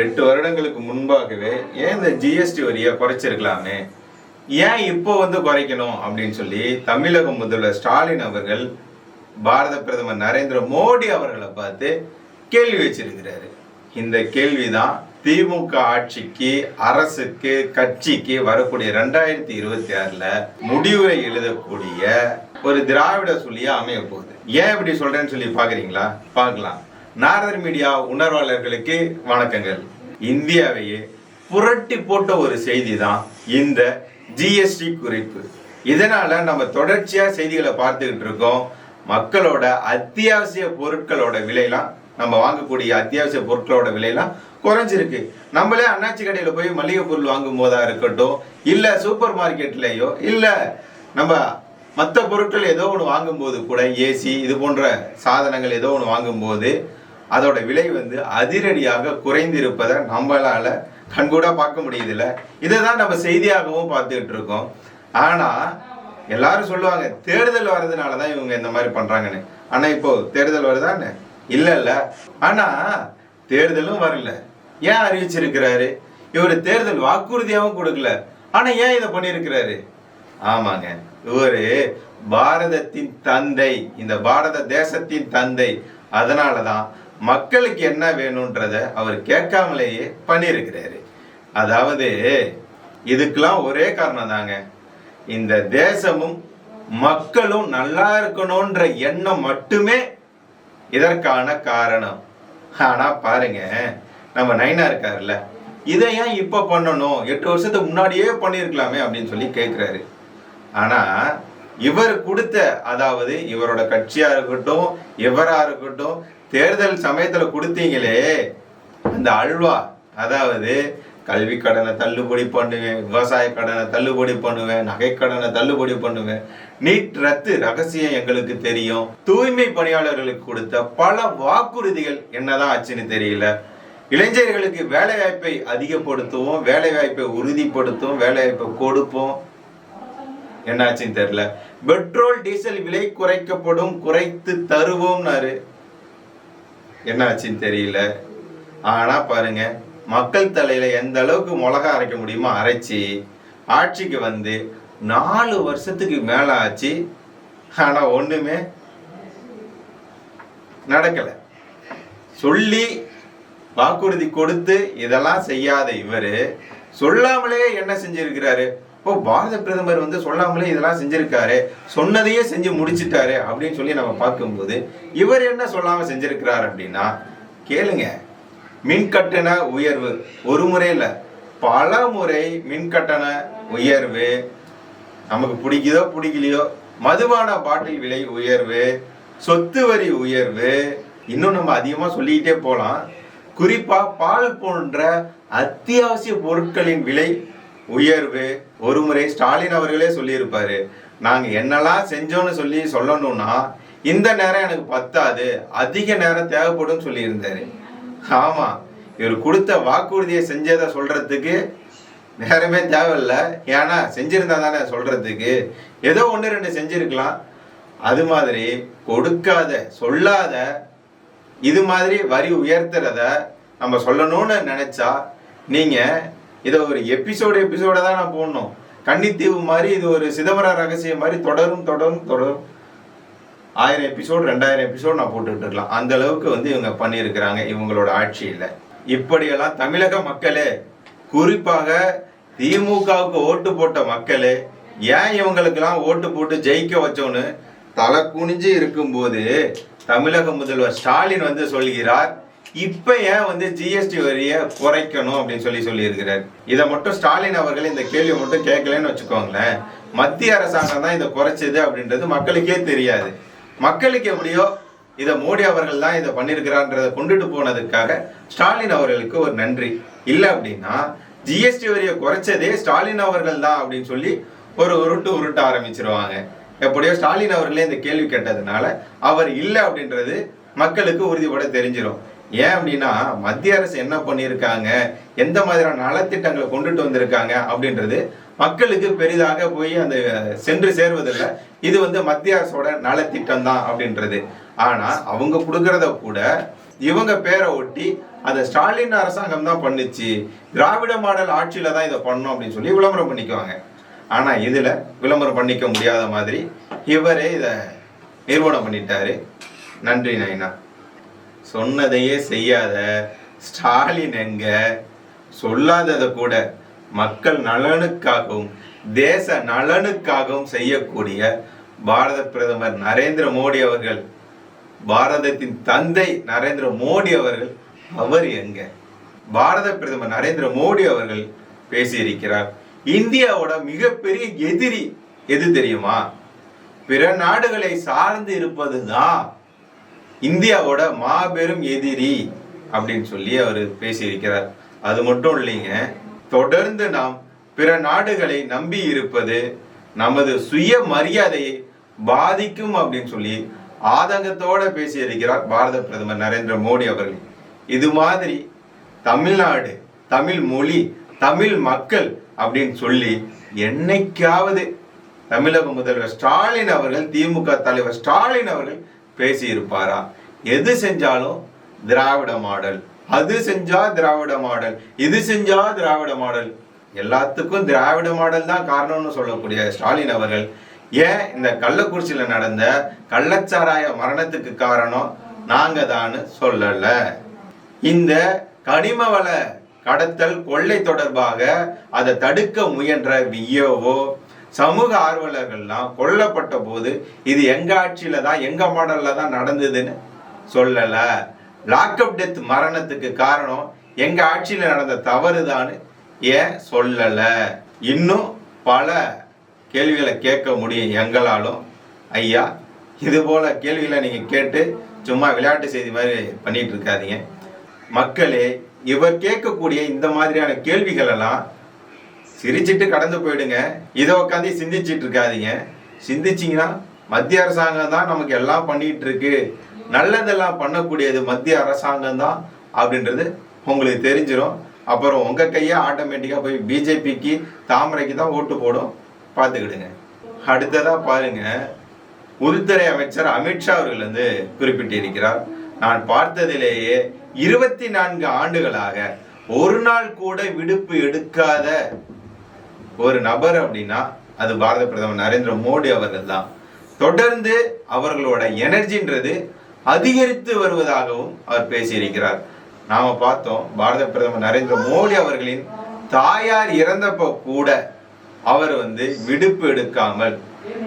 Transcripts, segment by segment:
எட்டு வருடங்களுக்கு முன்பாகவே ஏன் இந்த ஜிஎஸ்டி வரியை குறைச்சிருக்கலாமே ஏன் இப்போ வந்து குறைக்கணும் அப்படின்னு சொல்லி தமிழக முதல்வர் ஸ்டாலின் அவர்கள் பாரத பிரதமர் நரேந்திர மோடி அவர்களை பார்த்து கேள்வி வச்சிருக்கிறாரு. இந்த கேள்விதான் திமுக ஆட்சிக்கு அரசுக்கு கட்சிக்கு வரக்கூடிய ரெண்டாயிரத்தி இருபத்தி ஆறுல முடிவுரை எழுதக்கூடிய ஒரு திராவிட சொல்லியா அமைய போகுது. ஏன் இப்படி சொல்றேன்னு சொல்லி பாக்குறீங்களா பார்க்கலாம். நாரதர் மீடியா உணர்வாளர்களுக்கு வணக்கங்கள். இந்தியாவையே புரட்டி போட்ட ஒரு செய்தி தான் இந்த ஜிஎஸ்டி குறிப்பு. இதனால நம்ம தொடர்ச்சியா செய்திகளை பார்த்துக்கிட்டு இருக்கோம். மக்களோட அத்தியாவசிய பொருட்களோட விலையெல்லாம் நம்ம வாங்கக்கூடிய அத்தியாவசிய பொருட்களோட விலையெல்லாம் குறைஞ்சிருக்கு. நம்மளே அண்ணாச்சி கடையில் போய் மளிகை பொருள் வாங்கும் போதா இருக்கட்டும் இல்ல சூப்பர் மார்க்கெட்லேயோ இல்ல நம்ம மற்ற பொருட்கள் ஏதோ ஒன்று வாங்கும்போது கூட ஏசி இது போன்ற சாதனங்கள் ஏதோ ஒன்று வாங்கும்போது அதோட விலை வந்து அதிரடியாக குறைந்திருப்பதை நம்மளால கண்கூடா பார்க்க முடியுதுல்ல. இதை தான் நம்ம செய்தியாகவும் பார்த்துக்கிட்டு இருக்கோம் ஆனா எல்லாரும் சொல்லுவாங்க தேர்தல் வர்றதுனால தான் இவங்க இந்த மாதிரி பண்றாங்கன்னு. ஆனா இப்போ தேர்தல் வருதான்னு இல்ல இல்ல. ஆனா தேர்தலும் வரல. ஏன் அறிவிச்சிருக்கிறாரு? இவர் தேர்தல் வாக்குறுதியாகவும் கொடுக்கல. ஆனா ஏன் இதை பண்ணியிருக்கிறாரு? ஆமாங்க. இவரு பாரதத்தின் தந்தை இந்த பாரத தேசத்தின் தந்தை. அதனாலதான் மக்களுக்கு என்ன வேணும்ன்றத அவர் கேட்காமலேயே பண்ணியிருக்கிறாரு. அதாவது இதுக்கெல்லாம் ஒரே காரணம் தாங்க. இந்த தேசமும் மக்களும் நல்லா இருக்கணும்ன்ற எண்ணம் மட்டுமே இதற்கான காரணம். ஆனா பாருங்க நம்ம நைனா இருக்காருல்ல இதை ஏன் இப்ப பண்ணணும்? எட்டு வருஷத்துக்கு முன்னாடியே பண்ணியிருக்கலாமே அப்படின்னு சொல்லி கேட்கிறாரு. ஆனா இவர் கொடுத்த அதாவது இவரோட கட்சியா இருக்கட்டும் இவரா இருக்கட்டும் தேர்தல் சமயத்துல கொடுத்தீங்களே அந்த அல்வா அதாவது கல்வி கடனை தள்ளுபடி பண்ணுவேன் விவசாய கடனை தள்ளுபடி பண்ணுவேன் நகை கடனை தள்ளுபடி பண்ணுவேன். நீட் ரத்து ரகசியம் எங்களுக்கு தெரியும். தூய்மை பணியாளர்களுக்கு கொடுத்த பல வாக்குறுதிகள் என்னதான் ஆச்சுன்னு தெரியல. இளைஞர்களுக்கு வேலை வாய்ப்பை அதிகப்படுத்துவோம் வேலை வாய்ப்பை உறுதிப்படுத்துவோம் வேலை வாய்ப்பை கொடுப்போம். என்னாச்சுன்னு தெரியல. பெட்ரோல் டீசல் விலை குறைக்கப்படும் குறைத்து தருவோம்னாரு. என்னாச்சுன்னு தெரியல. ஆனா பாருங்க மக்கள் தலையில எந்த அளவுக்கு மிளகா அரைக்க முடியுமோ அரைச்சி ஆட்சிக்கு வந்து நாலு வருஷத்துக்கு மேல ஆச்சு. ஆனா ஒண்ணுமே நடக்கல. சொல்லி வாக்குறுதி கொடுத்து இதெல்லாம் செய்யாத இவரு சொல்லாமலே என்ன செஞ்சிருக்கிறாரு? ஓ பாரத பிரதமர் வந்து சொல்லாமலே இதெல்லாம் செஞ்சிருக்காரு. சொன்னதையே செஞ்சு முடிச்சிட்டாரு அப்படின்னு சொல்லி நம்ம பார்க்கும்போது இவர் என்ன சொல்லாம செஞ்சிருக்கிறார் அப்படின்னா கேளுங்க. மின் கட்டண உயர்வு ஒரு முறை இல்ல பல முறை மின் கட்டண உயர்வு. நமக்கு பிடிக்குதோ பிடிக்கலையோ மதுபான பாட்டில் விலை உயர்வு சொத்து வரி உயர்வு இன்னும் நம்ம அதிகமா சொல்லிக்கிட்டே போகலாம் குறிப்பா பால் போன்ற அத்தியாவசிய பொருட்களின் விலை உயர்வு. ஒரு முறை ஸ்டாலின் அவர்களே சொல்லியிருப்பாரு நாங்க என்னெல்லாம் செஞ்சோம்னு சொல்லி சொல்லணும்னா இந்த நேரம் எனக்கு பத்தாது அதிக நேரம் தேவைப்படும் சொல்லியிருந்தாரு. ஆமா இவர் கொடுத்த வாக்குறுதியை செஞ்சதை சொல்றதுக்கு நேரமே தேவையில்லை. ஏன்னா செஞ்சிருந்தா தானே சொல்றதுக்கு. ஏதோ ஒன்று ரெண்டு செஞ்சிருக்கலாம். அது மாதிரி கொடுக்காத சொல்லாத இது மாதிரி வரி உயர்த்துறத நம்ம சொல்லணும்னு நினைச்சா நீங்க இதை ஒரு எபிசோடு எபிசோட தான் நான் போடணும். கன்னித்தீவு மாதிரி இது ஒரு சிதம்பரம் ரகசியம் மாதிரி தொடரும் தொடரும் தொடரும். ஆயிரம் எபிசோடு ரெண்டாயிரம் எபிசோடு நான் போட்டுட்டு இருக்கலாம். அந்த அளவுக்கு வந்து இவங்க பண்ணியிருக்கிறாங்க. இவங்களோட ஆட்சியில் இப்படியெல்லாம் தமிழக மக்களே குறிப்பாக திமுகவுக்கு ஓட்டு போட்ட மக்களே ஏன் இவங்களுக்கெல்லாம் ஓட்டு போட்டு ஜெயிக்க வச்சோன்னு தலை குனிஞ்சு இருக்கும்போது தமிழக முதல்வர் ஸ்டாலின் வந்து சொல்கிறார் இப்ப ஏன் வந்து ஜிஎஸ்டி வரியை குறைக்கணும் அப்படின்னு சொல்லி சொல்லியிருக்கிறார். இதை மட்டும் ஸ்டாலின் அவர்கள் இந்த கேள்வியை மட்டும் கேட்கலன்னு வச்சுக்கோங்களேன். மத்திய அரசாங்கம் தான் இதை குறைச்சது அப்படின்றது மக்களுக்கே தெரியாது. மக்களுக்கு எப்படியோ இதை மோடி அவர்கள் தான் இதை பண்ணியிருக்கிறான்றதை கொண்டுட்டு போனதுக்காக ஸ்டாலின் அவர்களுக்கு ஒரு நன்றி. இல்லை அப்படின்னா ஜிஎஸ்டி வரியை குறைச்சதே ஸ்டாலின் அவர்கள் தான் அப்படின்னு சொல்லி ஒரு உருட்டு உருட்ட ஆரம்பிச்சிருவாங்க. எப்படியோ ஸ்டாலின் அவர்களே இந்த கேள்வி கேட்டதுனால அவர் இல்லை அப்படின்றது மக்களுக்கு உறுதிப்பட தெரிஞ்சிடும் ஏன் அப்படின்னா மத்திய அரசு என்ன பண்ணியிருக்காங்க? எந்த மாதிரியான நலத்திட்டங்களை கொண்டுட்டு வந்திருக்காங்க அப்படின்றது மக்களுக்கு பெரிதாக போய் அந்த சென்று சேர்வதில்லை. இது வந்து மத்திய அரசோட நலத்திட்டம் தான் அப்படின்றது. ஆனா அவங்க கொடுக்கறத கூட இவங்க பேரை ஒட்டி அந்த ஸ்டாலின் அரசாங்கம் தான் பண்ணுச்சு. திராவிட மாடல் ஆட்சியில தான் இதை பண்ணோம் அப்படின்னு சொல்லி விளம்பரம் பண்ணிக்குவாங்க. ஆனா இதுல விளம்பரம் பண்ணிக்க முடியாத மாதிரி இவரே இதை நிறுவனம் பண்ணிட்டாரு. நன்றி நைனா. சொன்னதையே செய்யாத ஸ்டாலின் எங்க சொல்லாததை கூட மக்கள் நலனுக்காகவும் தேச நலனுக்காகவும் செய்யக்கூடிய பாரத பிரதமர் நரேந்திர மோடி அவர்கள் பாரதத்தின் தந்தை நரேந்திர மோடி அவர்கள் அவர் எங்க பாரத பிரதமர் நரேந்திர மோடி அவர்கள் பேசியிருக்கிறார். இந்தியாவோட மிகப்பெரிய எதிரி எது தெரியுமா? பிற நாடுகளை சார்ந்து இருப்பதுதான் இந்தியாவோட மாபெரும் எதிரி அப்படின்னு சொல்லி அவர் பேசியிருக்கிறார். அது மட்டும் இல்லைங்க தொடர்ந்து நாம் பிற நாடுகளை நம்பி இருப்பது நமது சுய மரியாதையை பாதிக்கும் அப்படின்னு சொல்லி ஆதங்கத்தோட பேசியிருக்கிறார் பாரத பிரதமர் நரேந்திர மோடி அவர்கள். இது மாதிரி தமிழ்நாடு தமிழ் மொழி தமிழ் மக்கள் அப்படின்னு சொல்லி என்னைக்காவது தமிழக முதல்வர் ஸ்டாலின் அவர்கள் திமுக தலைவர் ஸ்டாலின் அவர்கள் பேசியிருப்பாரா? எது செஞ்சாலும் திராவிட மாடல். அது செஞ்சா திராவிட மாடல். இது செஞ்சா திராவிட மாடல். எல்லாத்துக்கும் திராவிட மாடல் தான் காரணம்னு சொல்லக்கூடிய ஸ்டாலின் அவர்கள் ஏன் இந்த கள்ளக்குறிச்சியில் நடந்த கள்ளச்சாராய மரணத்துக்கு காரணம் நாங்க தான் சொல்லல. இந்த கனிம வள கடத்தல் கொள்ளை தொடர்பாக அதை தடுக்க முயன்ற வியோவோ சமூக ஆர்வலர்கள்லாம் கொல்லப்பட்ட போது இது எங்க ஆட்சியில தான் எங்க மாடல்ல தான் நடந்ததுன்னு சொல்லல. லாக்அப் டெத் மரணத்துக்கு காரணம் எங்க ஆட்சியில நடந்த தவறுதான்னு ஏன் சொல்லல? இன்னும் பல கேள்விகளை கேட்க முடியும் எங்களாலும். ஐயா இது போல கேள்விகளை நீங்க கேட்டு சும்மா விளையாட்டு செய்தி மாதிரி பண்ணிட்டு இருக்காதீங்க. மக்களே இவர் கேட்கக்கூடிய இந்த மாதிரியான கேள்விகள் எல்லாம் சிரிச்சிட்டு கடந்து போயிடுங்க. இதை உட்காந்து சிந்திச்சிட்டு இருக்காதீங்க. சிந்திச்சிங்கன்னா மத்திய அரசாங்கம் தான் நமக்கு எல்லாம் பண்ணிட்டு இருக்கு. நல்லதெல்லாம் பண்ணக்கூடியது மத்திய அரசாங்கம் தான் அப்படின்றது உங்களுக்கு தெரிஞ்சிடும் அப்புறம் உங்க கையை ஆட்டோமேட்டிக்கா போய் பிஜேபிக்கு தாமரைக்கு தான் ஓட்டு போடும். பார்த்துக்கிடுங்க. அடுத்ததா பாருங்க. உள்துறை அமைச்சர் அமித்ஷா அவர்கள் வந்து குறிப்பிட்டிருக்கிறார். நான் பார்த்ததிலேயே இருபத்தி நான்கு ஆண்டுகளாக ஒரு நாள் கூட விடுப்பு எடுக்காத ஒரு நபர் அப்படின்னா அது பாரத பிரதமர் நரேந்திர மோடி அவர்கள் தான் தொடர்ந்து அவர்களோட எனர்ஜின்றது அதிகரித்து வருவதாகவும் அவர் பேசியிருக்கிறார். நாம பார்த்தோம் பாரத பிரதமர் நரேந்திர மோடி அவர்களின் தாயார் இறந்தப்போ கூட அவர் வந்து விடுப்பு எடுக்காமல்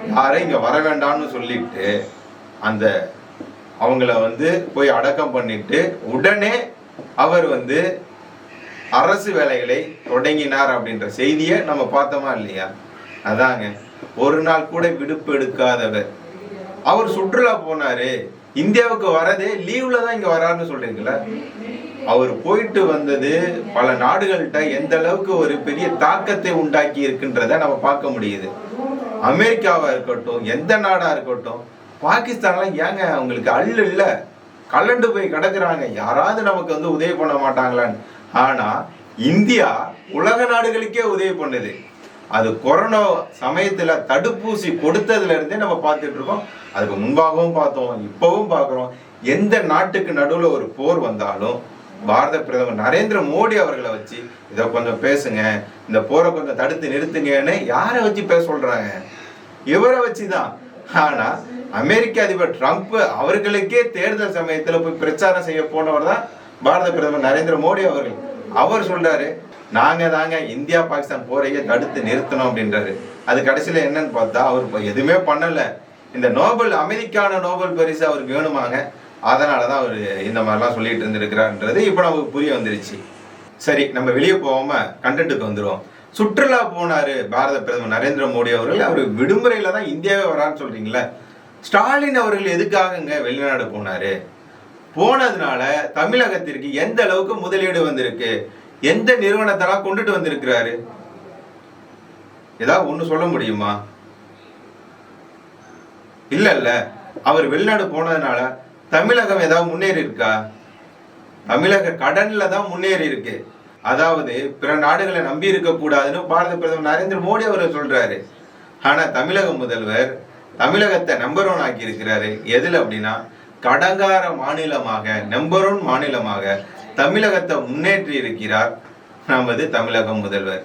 யாரும் இங்க வர வேண்டாம்னு சொல்லிட்டு அந்த அவங்கள வந்து போய் அடக்கம் பண்ணிட்டு உடனே அவர் வந்து அரசு வேலைகளை தொடங்கினார் அப்படின்ற செய்தியை நம்ம பார்த்தோமா இல்லையா? அதாங்க. ஒரு நாள் கூட விடுப்பு எடுக்காதவர். அவர் சுற்றுலா போனாரு. இந்தியாவுக்கு வரதே லீவ்ல தான் இங்க வராருன்னு சொல்றீங்களா? அவர் போயிட்டு வந்தது பல நாடுகள்கிட்ட எந்த அளவுக்கு ஒரு பெரிய தாக்கத்தை உண்டாக்கி இருக்குன்றத நம்ம பார்க்க முடியுது. அமெரிக்காவா இருக்கட்டும் எந்த நாடா இருக்கட்டும் பாகிஸ்தான்லாம் ஏங்க அவங்களுக்கு அள்ளு இல்லை? கலண்டு போய் கிடக்குறாங்க. யாராவது நமக்கு வந்து உதவி பண்ண மாட்டாங்களான்னு. ஆனால் இந்தியா உலக நாடுகளுக்கே உதவி பண்ணுது. அது கொரோனா சமயத்தில் தடுப்பூசி கொடுத்ததுலேருந்தே நம்ம பார்த்துட்டு இருக்கோம் அதுக்கு முன்பாகவும் பார்த்தோம் இப்போவும் பார்க்குறோம். எந்த நாட்டுக்கு நடுவில் ஒரு போர் வந்தாலும் பாரத பிரதமர் நரேந்திர மோடி அவர்களை வச்சு இதை கொஞ்சம் பேசுங்க. இந்த போரை கொஞ்சம் தடுத்து நிறுத்துங்கன்னு யாரை வச்சு பேச சொல்கிறாங்க இவரை வச்சு தான் ஆனால் அமெரிக்க அதிபர் ட்ரம்ப் அவர்களுக்கே தேர்தல் சமயத்தில் போய் பிரச்சாரம் செய்ய போனவர் தான் பாரத பிரதமர் நரேந்திர மோடி அவர்கள். அவர் சொல்றாரு நாங்க தாங்க இந்தியா பாகிஸ்தான் போரையே தடுத்து நிறுத்தணும் அப்படின்றாரு. அது கடைசியில என்னன்னு பார்த்தா அவர் இப்போ எதுவுமே பண்ணல. இந்த நோபல் அமைதிக்கான நோபல் பரிசு அவருக்கு வேணுமாங்க. அதனாலதான் அவர் இந்த மாதிரிலாம் சொல்லிட்டு இருந்திருக்கிறார்ன்றது இப்போ நமக்கு புரிய வந்துருச்சு. சரி நம்ம வெளியே போகாம கண்டென்ட்டுக்கு வந்துடுவோம் சுற்றுலா போனாரு பாரத பிரதமர் நரேந்திர மோடி அவர்கள். அவர் விடுமுறையில தான் இந்தியாவே வரான்னு சொல்றீங்களே. ஸ்டாலின் அவர்கள் எதுக்காகங்க வெளிநாடு போனாரு? போனதுனால தமிழகத்திற்கு எந்த அளவுக்கு முதலீடு வந்திருக்கு? எந்த நிறுவனத்தெல்லாம் கொண்டுட்டு வந்திருக்கிறாரு? ஏதாவது ஒண்ணு சொல்ல முடியுமா? இல்ல இல்ல அவர் வெளிநாடு போனதுனால தமிழகம் ஏதாவது முன்னேறி இருக்கா தமிழக கடன்ல தான் முன்னேறி இருக்கு அதாவது பிற நாடுகளை நம்பி இருக்க கூடாதுன்னு பாரத பிரதமர் நரேந்திர மோடி அவர்கள் சொல்றாரு. ஆனா தமிழக முதல்வர் தமிழகத்தை நம்பர் ஒன் ஆக்கி இருக்கிறாரு எதுல அப்படின்னா கடங்கார மாநிலமாக நம்பர் ஒன் மாநிலமாக தமிழகத்தை முன்னேற்றி இருக்கிறார் நமது தமிழக முதல்வர்.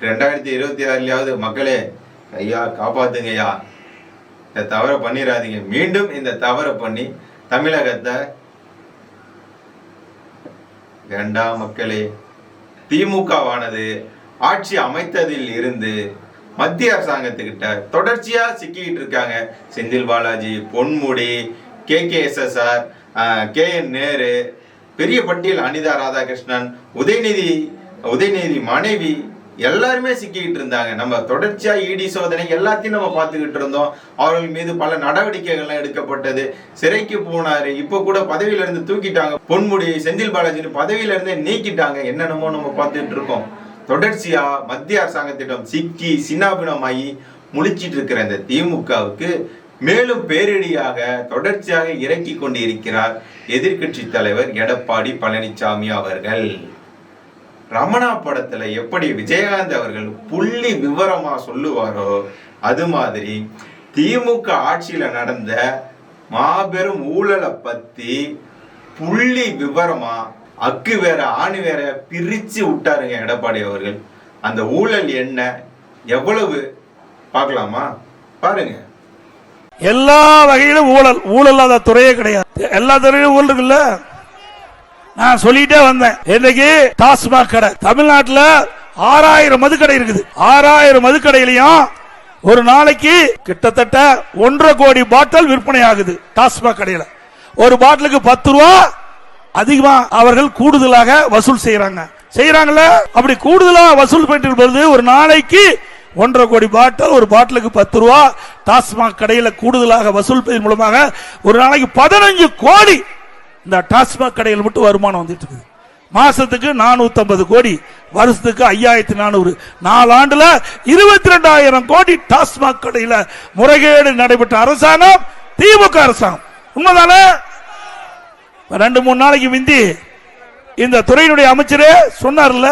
ரெண்டாயிரத்தி இருபத்தி ஆறுலயாவது மக்களே ஐயா காப்பாத்துங்கய்யா. இந்த தவறை பண்ணிடாதீங்க மீண்டும் இந்த தவறை பண்ணி தமிழகத்தை வேண்டாம் மக்களே திமுகவானது ஆட்சி அமைத்ததில் இருந்து மத்திய அரசாங்கத்துக்கிட்ட தொடர்ச்சியா சிக்கிக்கிட்டு இருக்காங்க. Senthil Balaji Ponmudi K K S S R K N Nehru பெரிய பட்டியல் அனிதா ராதாகிருஷ்ணன் உதயநிதி உதயநிதி மனைவி எல்லாருமே சிக்கிக்கிட்டு இருந்தாங்க. நம்ம தொடர்ச்சியா இடி சோதனை எல்லாத்தையும் நம்ம பார்த்துக்கிட்டு இருந்தோம். அவர்கள் மீது பல நடவடிக்கைகள்லாம் எடுக்கப்பட்டது. சிறைக்கு போனாரு. இப்ப கூட பதவியில இருந்து தூக்கிட்டாங்க. பொன்முடி செந்தில் பாலாஜின்னு பதவியிலிருந்தே நீக்கிட்டாங்க. என்னென்னமோ நம்ம பார்த்துட்டு இருக்கோம். தொடர்ச்சியா மத்திய அரசாங்கத்திடம் சிக்கி சின்னாபினமாகி முழிச்சிட்டு இருக்கிற இந்த திமுகவுக்கு மேலும் பேரிடியாக தொடர்ச்சியாக இறக்கி கொண்டு இருக்கிறார் எதிர்க்கட்சி தலைவர் எடப்பாடி பழனிசாமி அவர்கள். ரமணா படத்துல எப்படி விஜயகாந்த் அவர்கள் புள்ளி விவரமா சொல்லுவாரோ அது மாதிரி திமுக ஆட்சியில நடந்த மாபெரும் ஊழலை பத்தி புள்ளி விவரமா அக்கு வேற ஆணி வேற பிரிச்சு விட்டாருங்க எடப்பாடி அவர்கள். அந்த ஊழல் என்ன? எவ்வளவு? பார்க்கலாமா? பாருங்க. எல்லா வகையிலும் ஊழல். ஊழல் இல்லாத துறையே கிடையாது. எல்லா துறையிலும் ஊழல் இருக்குல்ல? நான் சொல்லிட்டே வந்தேன். இன்னைக்கு டாஸ்மாக் கடை. தமிழ்நாட்டில் ஆறாயிரம் மதுக்கடை இருக்குது. ஆறாயிரம் மதுக்கடையிலையும் ஒரு நாளைக்கு கிட்டத்தட்ட ஒன்றரை கோடி பாட்டில் விற்பனை ஆகுது டாஸ்மாக் கடையில. ஒரு பாட்டிலுக்கு பத்து ரூபா அதிகமா அவர்கள் கூடுதலாக வசூல் செய்யறாங்க செய்யறாங்கல்ல அப்படி கூடுதலா வசூல் பண்ணிட்டு பொழுது ஒரு நாளைக்கு ஒன்றரை கோடி பாட்டில் ஒரு பாட்டிலுக்கு பத்து ரூபா டாஸ்மாக் கடையில் கூடுதலாக வசூல் மூலமாக ஒரு நாளைக்கு பதினஞ்சு கோடி இந்த டாஸ்மாக் கடையில் மட்டும் வருமானம் வந்துட்டு இருக்குது. மாசத்துக்கு 450 கோடி வருஷத்துக்கு ஐயாயிரத்தி நானூறு. நாலு ஆண்டுல இருபத்தி ரெண்டாயிரம் கோடி டாஸ்மாக் கடையில முறைகேடு நடைபெற்ற அரசாங்கம் திமுக அரசாங்கம். உண்மைதானே? ரெண்டு மூணு நாளைக்கு முந்தி இந்த துறையினுடைய அமைச்சரே சொன்னார்ல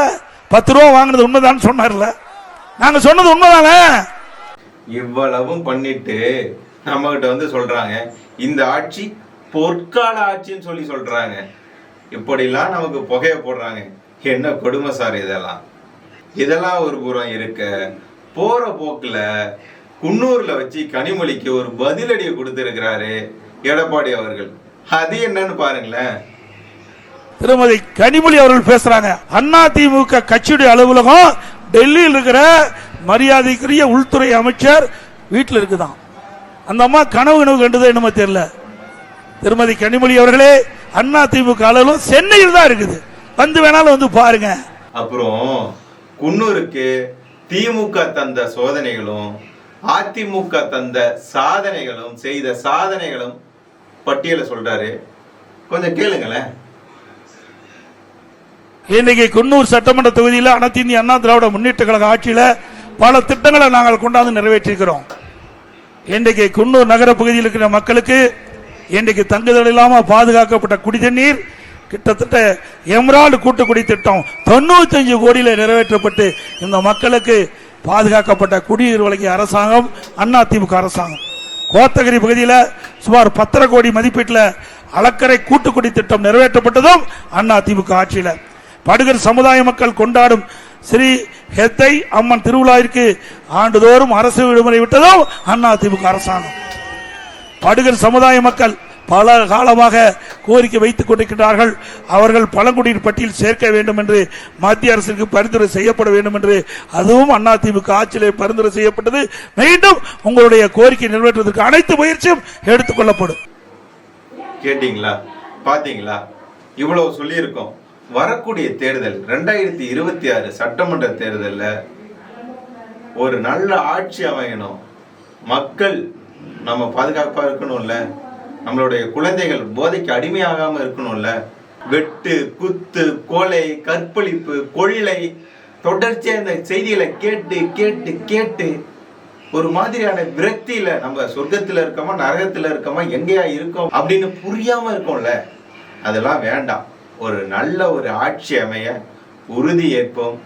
பத்து ரூபா வாங்கினது உண்மைதான் சொன்னார்ல. நாங்க சொன்னது உண்மைதானே? இவ்வளவும் பண்ணிட்டு நம்ம கிட்ட வந்து சொல்றாங்க. இந்த ஆட்சி பொற்கால ஆட்சின்னு சொல்லி சொல்றாங்க. இப்படிலாம் நமக்கு புகைய போடுறாங்க. என்ன கொடுமை சார் இதெல்லாம்? இதெல்லாம் ஒரு புறம் இருக்க. போற போக்குல குன்னூர்ல வச்சு கனிமொழிக்கு ஒரு பதிலடியை கொடுத்திருக்கிறாரு எடப்பாடி அவர்கள். அது என்னன்னு பாருங்களேன். திருமதி கனிமொழி அவர்கள் பேசுறாங்க. அண்ணா திமுக கட்சியுடைய அலுவலகம் டெல்லியில் இருக்கிற மரியாதைக்குரிய உள்துறை அமைச்சர் வீட்டில் இருக்குதாம் அந்த அம்மா கனவு கனவு கண்டது என்னமோ தெரியல. திருமதி கனிமொழி அவர்களே அண்ணா திமுக அலுவலகம் சென்னையில் தான் இருக்குது. வந்து வேணாலும் வந்து பாருங்க. அப்புறம் குன்னூருக்கு திமுக தந்த சோதனைகளும் அதிமுக தந்த சாதனைகளும் செய்த சாதனைகளும் பட்டியலை சொல்றாரு. கொஞ்சம் கேளுங்களேன். இன்னைக்கு குன்னூர் சட்டமன்ற தொகுதியில் அனைத்து இந்திய அண்ணா திராவிட முன்னேற்ற கழக ஆட்சியில் பல திட்டங்களை நாங்கள் கொண்டாந்து நிறைவேற்றிருக்கிறோம் இன்றைக்கு குன்னூர் நகர பகுதியில் இருக்கிற மக்களுக்கு இன்றைக்கு தங்குதல் இல்லாமல் பாதுகாக்கப்பட்ட குடிதண்ணீர் கிட்டத்தட்ட எம்ரால்டு கூட்டுக்குடி திட்டம் தொண்ணூத்தஞ்சு கோடியில் நிறைவேற்றப்பட்டு இந்த மக்களுக்கு பாதுகாக்கப்பட்ட குடிநீர் வழங்கிய அரசாங்கம் அண்ணா திமுக அரசாங்கம். கோத்தகிரி பகுதியில் சுமார் பத்தரை கோடி மதிப்பீட்டில் அலக்கரை கூட்டுக்குடி திட்டம் நிறைவேற்றப்பட்டதும் அண்ணா திமுக ஆட்சியில். படுகர் சமுதாய மக்கள் கொண்டாடும் ஸ்ரீ ஹெத்தை அம்மன் திருவிழாவிற்கு ஆண்டுதோறும் அரசு விடுமுறை விட்டதும் அண்ணா திமுக அரசாங்கம். படுகர் சமுதாய மக்கள் பல காலமாக கோரிக்கை வைத்துக் கொண்டிருக்கிறார்கள் அவர்கள் பழங்குடியினர் பட்டியல் சேர்க்க வேண்டும் என்று மத்திய அரசுக்கு பரிந்துரை செய்யப்பட வேண்டும் என்று அதுவும் அதிமுக ஆட்சியிலே பரிந்துரை செய்யப்பட்டது. மீண்டும் உங்களுடைய கோரிக்கை நிறைவேற்றுவதற்கு அனைத்து முயற்சியும் எடுத்துக் கொள்ளப்படும். கேட்டீங்களா? பாத்தீங்களா? இவ்வளவு சொல்லியிருக்கோம். வரக்கூடிய தேர்தல் ரெண்டாயிரத்தி இருபத்தி ஆறு சட்டமன்ற தேர்தலில் ஒரு நல்ல ஆட்சி அமையணும். மக்கள் நம்ம பாதுகாப்பாக இருக்கணும்ல. நம்மளுடைய குழந்தைகள் போதைக்கு அடிமையாகாம இருக்கணும்ல? வெட்டு குத்து கொலை கற்பழிப்பு கொள்ளை தொடர்ச்சியா இந்த செய்திகளை கேட்டு கேட்டு கேட்டு ஒரு மாதிரியான விரக்தியில நம்ம சொர்க்கத்துல இருக்கோமா நரகத்துல இருக்கோமா எங்கேயா இருக்கோம் அப்படின்னு புரியாம இருக்கோம்ல? அதெல்லாம் வேண்டாம். ஒரு நல்ல ஒரு ஆட்சி அமைய உறுதி ஏற்போம்.